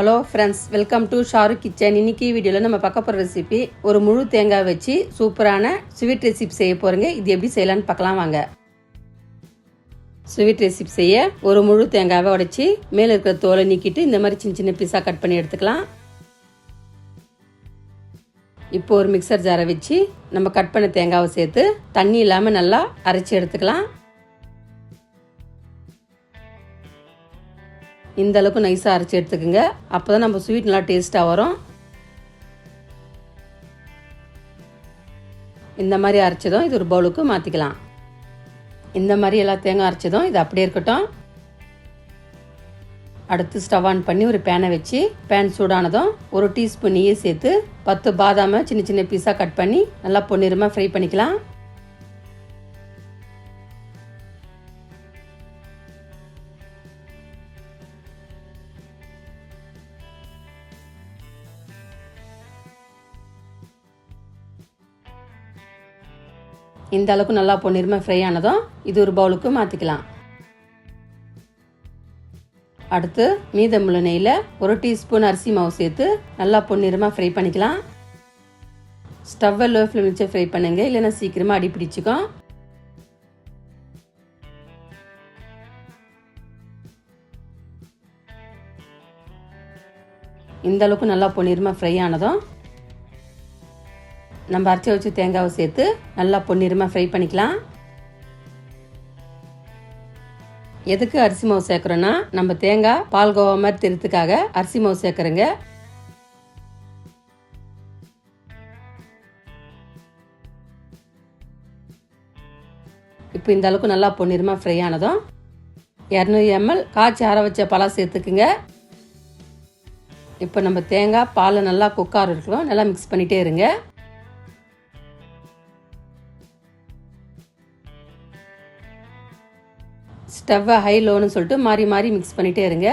Hello friends welcome to Sharu kitchen இன்னைக்கு வீடியோவில் நம்ம பார்க்க போகிற ரெசிபி ஒரு முழு தேங்காய் வச்சு சூப்பரான ஸ்வீட் ரெசிபி செய்ய போகிறேங்க இது எப்படி செய்யலாம்னு பார்க்கலாம் வாங்க. ஸ்வீட் ரெசிபி செய்ய ஒரு முழு தேங்காவை உடைச்சி மேலே இருக்கிற தோலை நீக்கிட்டு இந்த மாதிரி சின்ன சின்ன பீஸாக கட் பண்ணி எடுத்துக்கலாம். இப்போ ஒரு மிக்சர் ஜாரை வச்சு நம்ம கட் பண்ண தேங்காவை சேர்த்து தண்ணி இல்லாமல் நல்லா அரைச்சி எடுத்துக்கலாம். இந்த அளவுக்கு நைஸாக அரைச்சி எடுத்துக்கோங்க. அப்போ தான் நம்ம ஸ்வீட் நல்லா டேஸ்ட்டாக வரும். இந்த மாதிரி அரைச்சதும் இது ஒரு பவுலுக்கு மாற்றிக்கலாம் இந்த மாதிரி எல்லா தேங்காய் அரைச்சதும் இது அப்படியே இருக்கட்டும். அடுத்து ஸ்டவ் ஆன் பண்ணி ஒரு பேனை வச்சு பேன் சூடானதும் ஒரு டீஸ்பூன் நெய்யை சேர்த்து பத்து பாதாமை சின்ன சின்ன பீஸாக கட் பண்ணி நல்லா பொன்னிறமாக ஃப்ரை பண்ணிக்கலாம். இந்த அளவுக்கு நல்லா பொன்னிறமாக ஃப்ரை ஆனதும் இது ஒரு பவுலுக்கு மாற்றிக்கலாம் அடுத்து மீதமுள்ள நெய்யில் ஒரு டீஸ்பூன் அரிசி மாவு சேர்த்து நல்லா பொன்னிறமாக ஃப்ரை பண்ணிக்கலாம். ஸ்டவ்வை லோ ஃப்ளேம் வச்சு ஃப்ரை பண்ணுங்க இல்லைன்னா சீக்கிரமாக அடி பிடிச்சிக்கும். இந்த அளவுக்கு நல்லா பொன்னிறமாக ஃப்ரை ஆனதும் நம்ம அரைச்சி வச்சு தேங்காவை சேர்த்து நல்லா பொன்னிறமாக ஃப்ரை பண்ணிக்கலாம். எதுக்கு அரிசி மாவு சேர்க்குறோன்னா நம்ம தேங்காய் பால் கோவா மாதிரி தெரித்துக்காக அரிசி மாவு சேர்க்குறேங்க. இப்போ இந்த அளவுக்கு நல்லா பொன்னிறமாக ஃப்ரை ஆனதும் இரநூறு எம்எல் காய்ச்சி அரை வச்ச பழம் சேர்த்துக்குங்க. இப்போ நம்ம தேங்காய் பால் நல்லா குக்கார் இருக்கணும் நல்லா மிக்ஸ் பண்ணிகிட்டே இருங்க. ஸ்டவ்வை ஹை லோன்னு சொல்லிட்டு மாறி மாறி மிக்ஸ் பண்ணிகிட்டே இருங்க.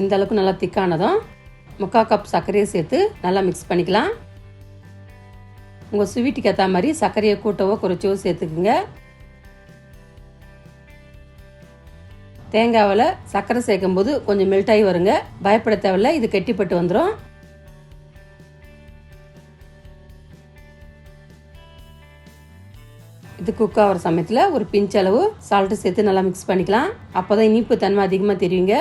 இந்த அளவுக்கு நல்லா திக்கானதும் முக்கால் கப் சர்க்கரையை சேர்த்து நல்லா மிக்ஸ் பண்ணிக்கலாம். உங்கள் ஸ்வீட்டுக்கு ஏற்ற மாதிரி சர்க்கரையை கூட்டவோ குறைச்சவோ சேர்த்துக்குங்க. தேங்காவில் சர்க்கரை சேர்க்கும் போது கொஞ்சம் மெல்ட் ஆகி வருங்க. பயப்பட தேவையில்ல இது கெட்டிப்பட்டு வந்துடும் இது குக் ஆகிற சமயத்தில் ஒரு பிஞ்ச் அளவு சால்ட்டு சேர்த்து நல்லா மிக்ஸ் பண்ணிக்கலாம். அப்போ தான் இனிப்பு தன்மை அதிகமாக தெரியுங்க.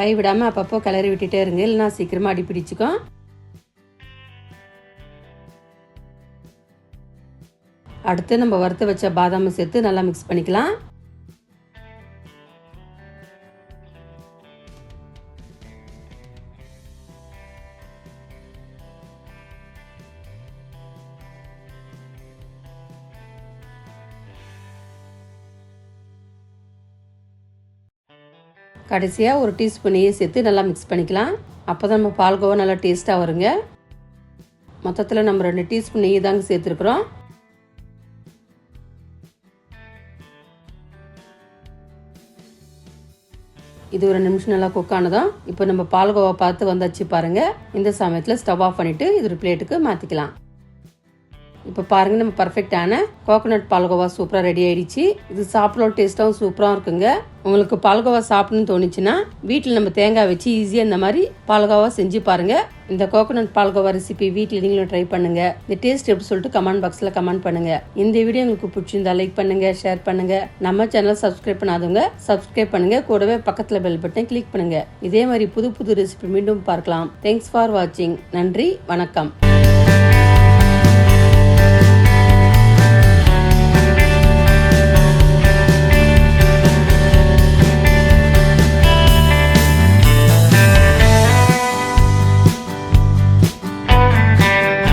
கை விடாமல் அப்பப்போ கிளறி விட்டுட்டே இருங்க. இல்லைன்னா சீக்கிரமாக அடி பிடிச்சிக்கும் அடுத்து நம்ம வறுத்து வச்ச பாதாமை சேர்த்து நல்லா மிக்ஸ் பண்ணிக்கலாம். கடைசியாக ஒரு டீஸ்பூன் நெய்யை சேர்த்து நல்லா மிக்ஸ் பண்ணிக்கலாம். அப்போ தான் நம்ம பால்கோவா நல்லா டேஸ்ட்டாக வருங்க. மொத்தத்தில் நம்ம ரெண்டு டீஸ்பூன் நெய் தாங்க சேர்த்துருக்குறோம். இது ஒரு நிமிஷம் நல்லா குக் ஆனதும் இப்போ நம்ம பால்கோவா பார்த்து வந்தாச்சு பாருங்க. இந்த சமயத்தில் ஸ்டவ் ஆஃப் பண்ணிட்டு இது ஒரு பிளேட்டுக்கு மாற்றிக்கலாம் இப்போ பாருங்க நம்ம பர்ஃபெக்டான கோகோனட் பால்கோவா சூப்பராக ரெடி ஆயிடுச்சு. இது சாப்பிடலாம் டேஸ்ட்டாகவும் சூப்பராகவும் இருக்குங்க. உங்களுக்கு பால்கோவா சாப்பிடணும்னு தோணுச்சுன்னா வீட்டில் நம்ம தேங்காய் வச்சு ஈஸியாக இந்த மாதிரி பால்கோவா செஞ்சு பாருங்க. இந்த கோகோனட் பால்கோவா ரெசிபி வீட்டில் நீங்களும் ட்ரை பண்ணுங்க. இந்த டேஸ்ட் எப்படி சொல்லிட்டு கமெண்ட் பாக்ஸில் கமெண்ட் பண்ணுங்க. இந்த வீடியோ உங்களுக்கு பிடிச்சிருந்தா லைக் பண்ணுங்க ஷேர் பண்ணுங்க. நம்ம சேனல் சப்ஸ்கிரைப் பண்ணாதவங்க சப்ஸ்கிரைப் பண்ணுங்க. கூடவே பக்கத்தில் பெல் பட்டன் கிளிக் பண்ணுங்க. இதே மாதிரி புது புது ரெசிபி மீண்டும் பார்க்கலாம். தேங்க்ஸ் ஃபார் வாட்சிங் நன்றி வணக்கம்.